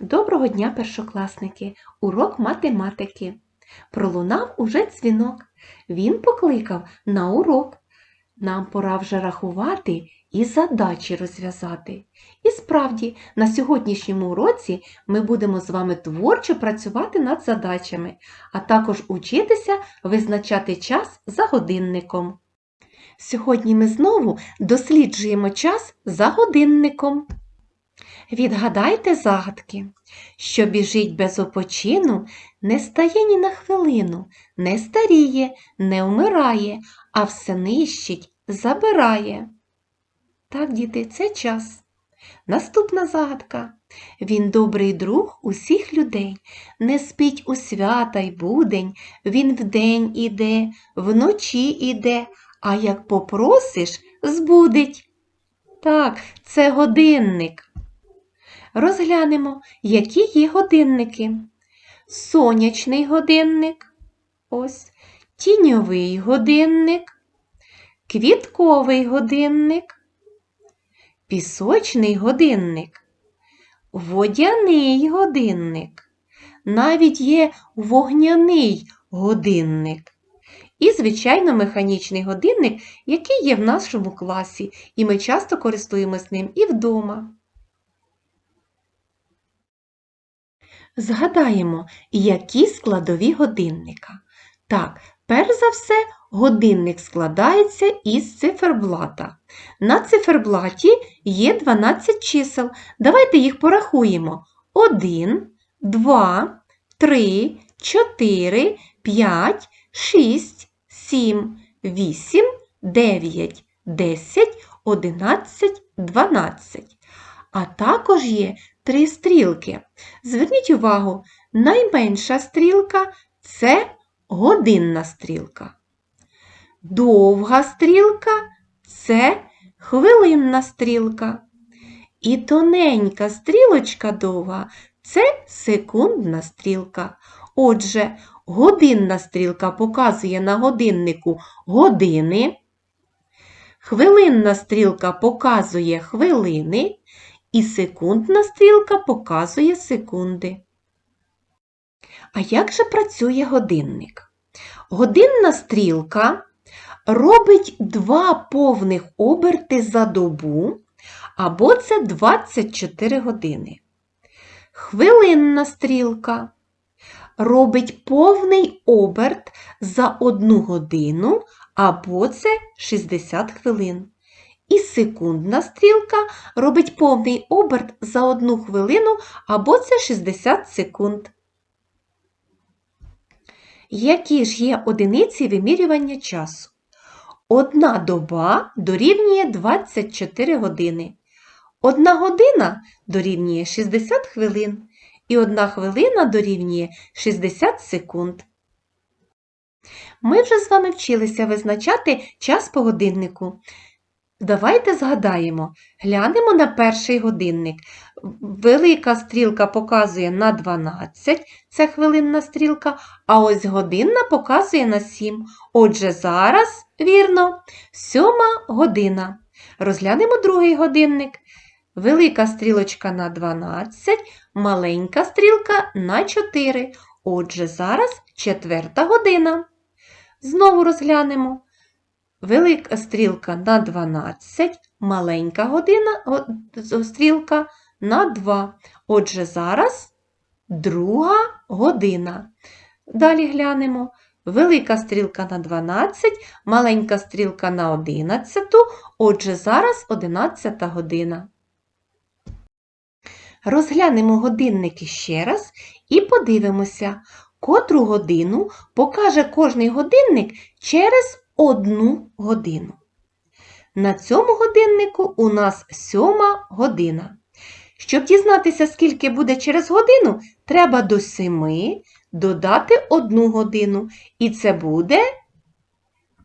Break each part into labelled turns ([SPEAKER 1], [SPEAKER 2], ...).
[SPEAKER 1] Доброго дня, першокласники! Урок математики. Пролунав уже дзвінок. Він покликав на урок. Нам пора вже рахувати і задачі розв'язати. І справді, на сьогоднішньому уроці ми будемо з вами творчо працювати над задачами, а також учитися визначати час за годинником. Сьогодні ми знову досліджуємо час за годинником. Відгадайте загадки, що біжить без опочину, не стає ні на хвилину, не старіє, не вмирає, а все нищить, забирає. Так, діти, це час. Наступна загадка. Він добрий друг усіх людей, не спить у свята й будень, він вдень іде, вночі іде, а як попросиш, збудить. Так, це годинник. Розглянемо, які є годинники. Сонячний годинник, ось, тіньовий годинник, квітковий годинник, пісочний годинник, водяний годинник, навіть є вогняний годинник. І, звичайно, механічний годинник, який є в нашому класі, і ми часто користуємось ним і вдома. Згадаємо, які складові годинника. Так, перш за все, годинник складається із циферблата. На циферблаті є 12 чисел. Давайте їх порахуємо. 1, 2, 3, 4, 5, 6, 7, 8, 9, 10, 11, 12. А також є три стрілки. Зверніть увагу, найменша стрілка це годинна стрілка. Довга стрілка це хвилинна стрілка. І тоненька стрілочка довга це секундна стрілка. Отже, годинна стрілка показує на годиннику години, хвилинна стрілка показує хвилини, і секундна стрілка показує секунди. А як же працює годинник? Годинна стрілка робить два повних оберти за добу, або це 24 години. Хвилинна стрілка робить повний оберт за одну годину, або це 60 хвилин. І секундна стрілка робить повний оберт за одну хвилину або це 60 секунд. Які ж є одиниці вимірювання часу? Одна доба дорівнює 24 години. Одна година дорівнює 60 хвилин. І одна хвилина дорівнює 60 секунд. Ми вже з вами вчилися визначати час по годиннику. Давайте згадаємо, глянемо на перший годинник. Велика стрілка показує на 12, це хвилинна стрілка, а ось годинна показує на 7. Отже, зараз, вірно, сьома година. Розглянемо другий годинник. Велика стрілочка на 12, маленька стрілка на 4. Отже, зараз четверта година. Знову розглянемо. Велика стрілка на 12, маленька година стрілка на 2. Отже, зараз друга година. Далі глянемо. Велика стрілка на 12, маленька стрілка на 11. Отже, зараз 11 година. Розглянемо годинники ще раз і подивимося, котру годину покаже кожний годинник через одну годину. На цьому годиннику у нас сьома година. Щоб дізнатися, скільки буде через годину, треба до семи додати одну годину. І це буде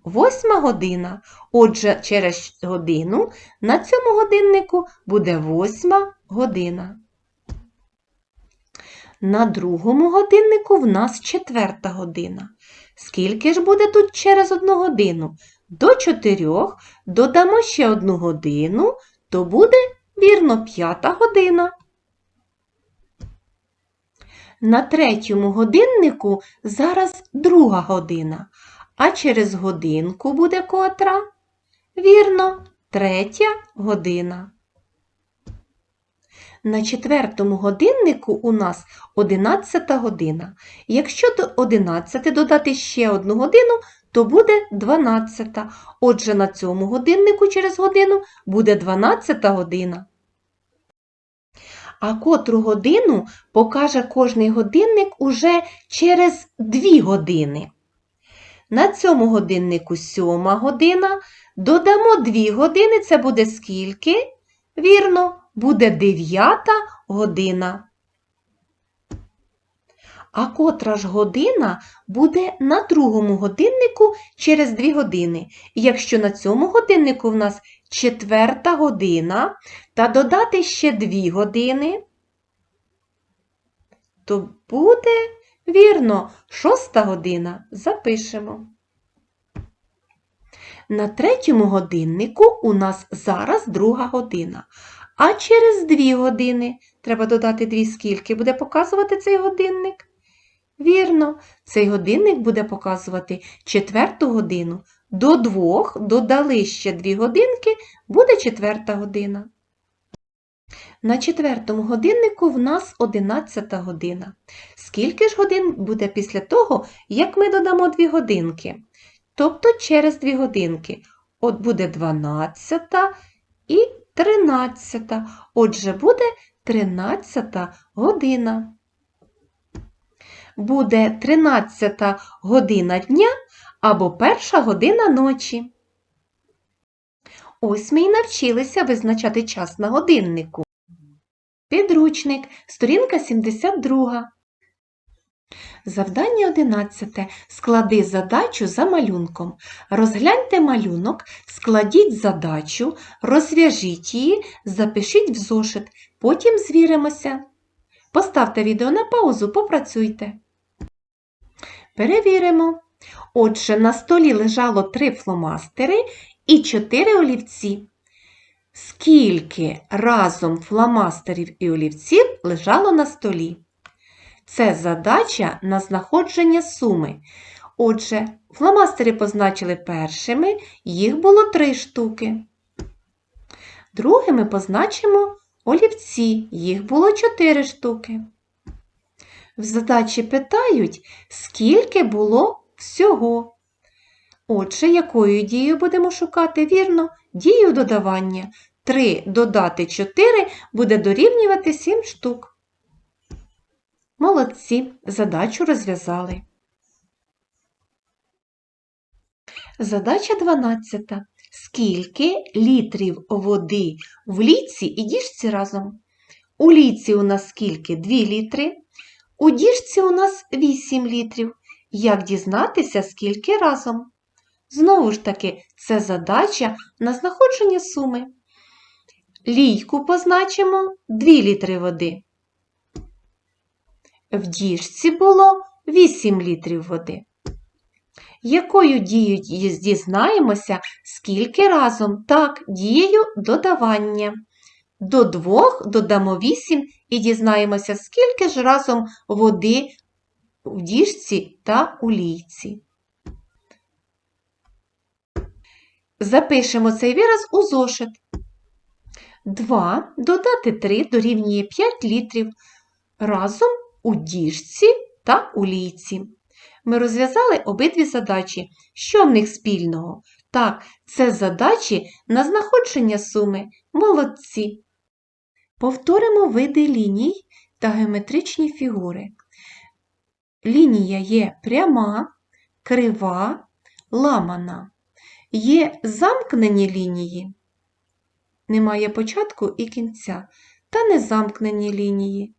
[SPEAKER 1] восьма година. Отже, через годину на цьому годиннику буде восьма година. На другому годиннику в нас четверта година. Скільки ж буде тут через одну годину? До чотирьох додамо ще одну годину, то буде, вірно, п'ята година. На третьому годиннику зараз друга година, а через годинку буде котра? Вірно, третя година. На четвертому годиннику у нас 11 година. Якщо до 11 додати ще одну годину, то буде 12. Отже, на цьому годиннику через годину буде 12 година. А котру годину покаже кожний годинник уже через 2 години. На цьому годиннику 7 година. Додамо 2 години, це буде скільки? Вірно, буде 9 година. А котра ж година буде на другому годиннику через 2 години. І якщо на цьому годиннику в нас четверта година, та додати ще 2 години, то буде, вірно, шоста година. Запишемо. На третьому годиннику у нас зараз друга година. А через 2 години треба додати 2 скільки буде показувати цей годинник? Вірно, цей годинник буде показувати четверту годину. До двох додали ще 2 годинки, буде четверта година. На четвертому годиннику в нас 11 година. Скільки ж годин буде після того, як ми додамо 2 годинки? Тобто через 2 годинки. От буде 12 і 13. Отже, буде 13 година. Буде 13 година дня або перша година ночі. Ось ми й навчилися визначати час на годиннику. Підручник, сторінка 72. Завдання 11. Склади задачу за малюнком. Розгляньте малюнок, складіть задачу, розв'яжіть її, запишіть в зошит. Потім звіримося. Поставте відео на паузу, попрацюйте. Перевіримо. Отже, на столі лежало три фломастери і чотири олівці. Скільки разом фломастерів і олівців лежало на столі? Це задача на знаходження суми. Отже, фломастери позначили першими, їх було три штуки. Другими позначимо олівці, їх було чотири штуки. В задачі питають, скільки було всього. Отже, якою дією будемо шукати? Вірно, дію додавання. 3 додати 4 буде дорівнювати 7 штук. Молодці, задачу розв'язали. Задача 12. Скільки літрів води в ліці і діжці разом? У ліці у нас скільки? 2 літри. У діжці у нас 8 літрів. Як дізнатися, скільки разом? Знову ж таки, це задача на знаходження суми. Лійку позначимо 2 літри води. В діжці було 8 літрів води. Якою дією дізнаємося, скільки разом? Так, дією додавання. До двох додамо 8 і дізнаємося, скільки ж разом води в діжці та у лійці. Запишемо цей вираз у зошит. 2 додати 3 дорівнює 5 літрів разом у діжці та у лійці. Ми розв'язали обидві задачі. Що в них спільного? Так, це задачі на знаходження суми. Молодці. Повторимо види ліній та геометричні фігури. Лінія є пряма, крива, ламана. Є замкнені лінії, немає початку і кінця, та незамкнені лінії.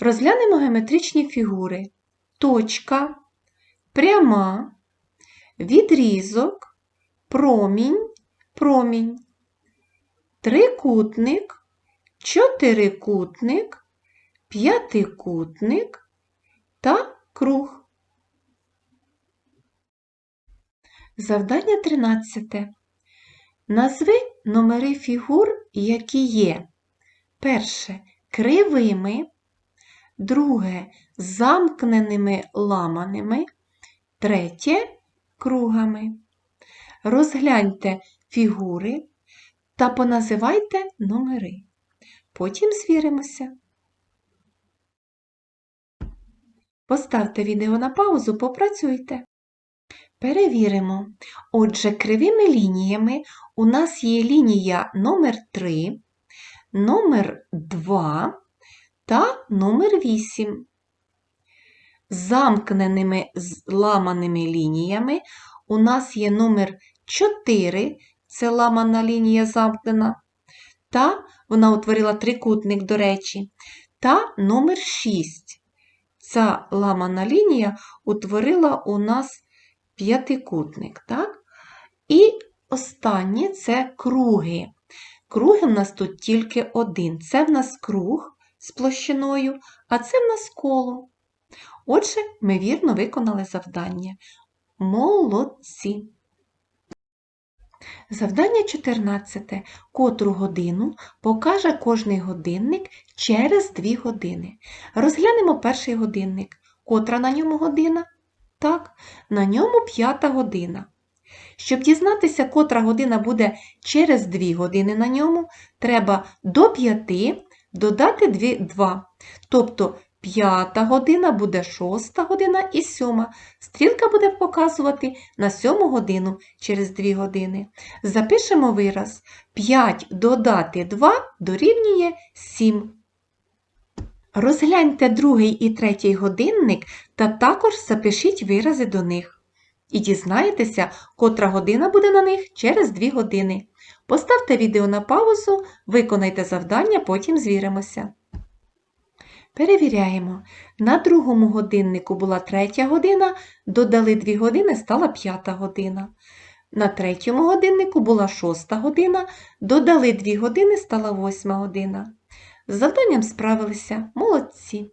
[SPEAKER 1] Розглянемо геометричні фігури. Точка, пряма, відрізок, промінь, промінь, трикутник, чотирикутник, п'ятикутник та круг. Завдання 13. Назви номери фігур, які є. Перше кривими, друге замкненими ламаними, третє кругами. Розгляньте фігури та поназивайте номери. Потім звіримося. Поставте відео на паузу, попрацюйте. Перевіримо. Отже, кривими лініями у нас є лінія номер 3, номер 2 та номер 8. Замкненими зламаними лініями у нас є номер 4, це ламана лінія замкнена, та вона утворила трикутник, до речі, та номер 6. Ця ламана лінія утворила у нас п'ятикутник, так? І останнє це круги. Круги в нас тут тільки один. Це в нас круг з площиною, а це в нас коло. Отже, ми вірно виконали завдання. Молодці! Завдання 14. Котру годину покаже кожний годинник через 2 години. Розглянемо перший годинник. Котра на ньому година? Так, на ньому п'ята година. Щоб дізнатися, котра година буде через 2 години на ньому, треба до 5 додати 2, 2. Тобто п'ята година буде шоста година і сьома. Стрілка буде показувати на сьому годину через 2 години. Запишемо вираз 5 додати 2 дорівнює 7. Розгляньте другий і третій годинник та також запишіть вирази до них. І дізнаєтеся, котра година буде на них через 2 години. Поставте відео на паузу, виконайте завдання, потім звіримося. Перевіряємо. На другому годиннику була третя година, додали 2 години, стала п'ята година. На третьому годиннику була шоста година, додали 2 години, стала восьма година. З завданням справилися молодці.